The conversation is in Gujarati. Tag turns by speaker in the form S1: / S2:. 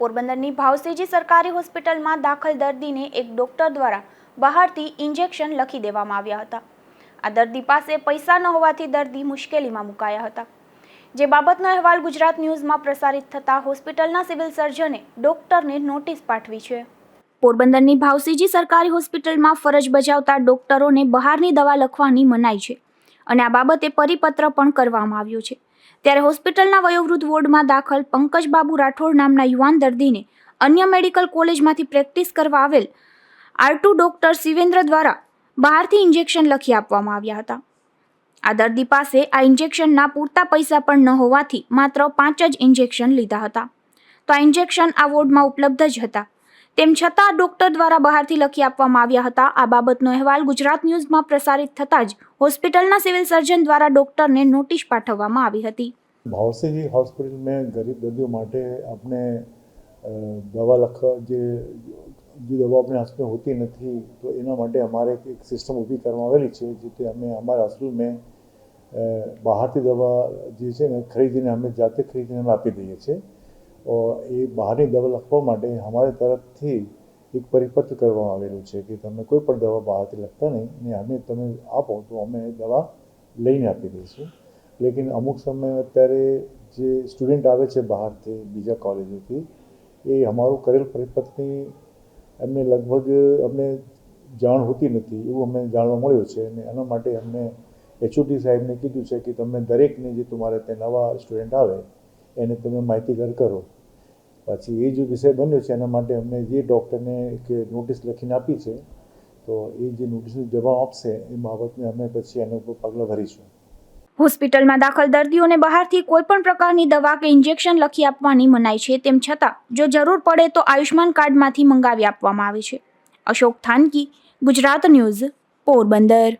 S1: પોરબંદરની ભાવસીજી સરકારી હોસ્પિટલમાં દાખલ દર્દીને એક ડોક્ટર દ્વારા બહારથી ઇન્જેક્શન લખી દેવામાં આવ્યા હતા. આ દર્દી પાસે પૈસા ન હોવાથી દર્દી મુશ્કેલીમાં મુકાયા હતા. જે બાબતનો અહેવાલ ગુજરાત ન્યૂઝમાં પ્રસારિત થતાં હોસ્પિટલના સિવિલ સર્જને ડોક્ટરને નોટિસ પાઠવી છે. પોરબંદરની ભાવસીજી સરકારી હોસ્પિટલમાં ફરજ બજાવતા ડોક્ટરોને બહારની દવા લખવાની મનાઈ છે. અને આ બાબતે પરિપત્ર પણ કરવામાં આવ્યો છે. ત્યારે હોસ્પિટલના વયોવૃદ્ધ વોર્ડમાં દાખલ પંકજબાબુ રાઠોડ નામના યુવાન દર્દીને અન્ય મેડિકલ કોલેજમાંથી પ્રેક્ટિસ કરવા આવેલ આરટુ ડોક્ટર શિવેન્દ્ર દ્વારા બહારથી ઇન્જેક્શન લખી આપવામાં આવ્યા હતા. આ દર્દી પાસે આ ઇન્જેક્શનના પૂરતા પૈસા પણ ન હોવાથી માત્ર પાંચ જ ઇન્જેક્શન લીધા હતા. તો આ ઇન્જેક્શન આ વોર્ડમાં ઉપલબ્ધ જ હતા. તેમ છતાં ડોક્ટર દ્વારા બહારથી લખી આપવામાં આવ્યા હતા. આ બાબતનો અહેવાલ ગુજરાત ન્યૂઝમાં પ્રસારિત થતાં જ હોસ્પિટલના સિવિલ સર્જન દ્વારા ડોક્ટરને નોટિસ પાઠવવામાં આવી હતી.
S2: ભાવસેજી હોસ્પિટલ મેં ગરીબ દર્દીઓ માટે આપણે દવા લખવા જે જે દવા આપણે હોસ્પિટલ હોતી નથી, તો એના માટે અમારે એક સિસ્ટમ ઊભી કરવામાં આવેલી છે, જેથી અમે અમારા હોસ્પિટલ મેં બહારથી દવા જે છે ને ખરીદીને અમે જાતે ખરીદીને અમે આપી દઈએ છીએ. એ બહારની દવા લખવા માટે અમારી તરફથી એક પરિપત્ર કરવામાં આવેલું છે કે તમે કોઈ પણ દવા બહારથી લખતા નહીં ને અમે તમે આપો તો અમે દવા લઈને આપી દઈશું. લેકિન અમુક સમય અત્યારે જે સ્ટુડન્ટ આવે છે બહારથી બીજા કોલેજોથી, એ અમારું કરેલ પરિપત્રની એમને લગભગ અમને જાણ હોતી નથી એવું અમને જાણવા મળ્યું છે અને એના માટે અમને એચઓટી સાહેબને કીધું છે કે તમે દરેકને જે તમારે ત્યાં નવા સ્ટુડન્ટ આવે, એને તમે માહિતીગાર કરો. પછી એ જે વિષય બન્યો છે, એના માટે અમને જે ડૉક્ટરને કે નોટિસ લખીને આપી છે, તો એ જે નોટિસનો જવાબ આપશે, એ બાબતને અમે પછી એના ઉપર પગલાં ભરીશું.
S1: હોસ્પિટલમાં દાખલ દર્દીઓને બહારથી કોઈપણ પ્રકારની દવા કે ઇન્જેક્શન લખી આપવાની મનાઈ છે, તેમ છતાં જો જરૂર પડે તો આયુષ્માન કાર્ડમાંથી મંગાવી આપવામાં આવે છે. અશોક થાનકી, ગુજરાત ન્યૂઝ, પોરબંદર.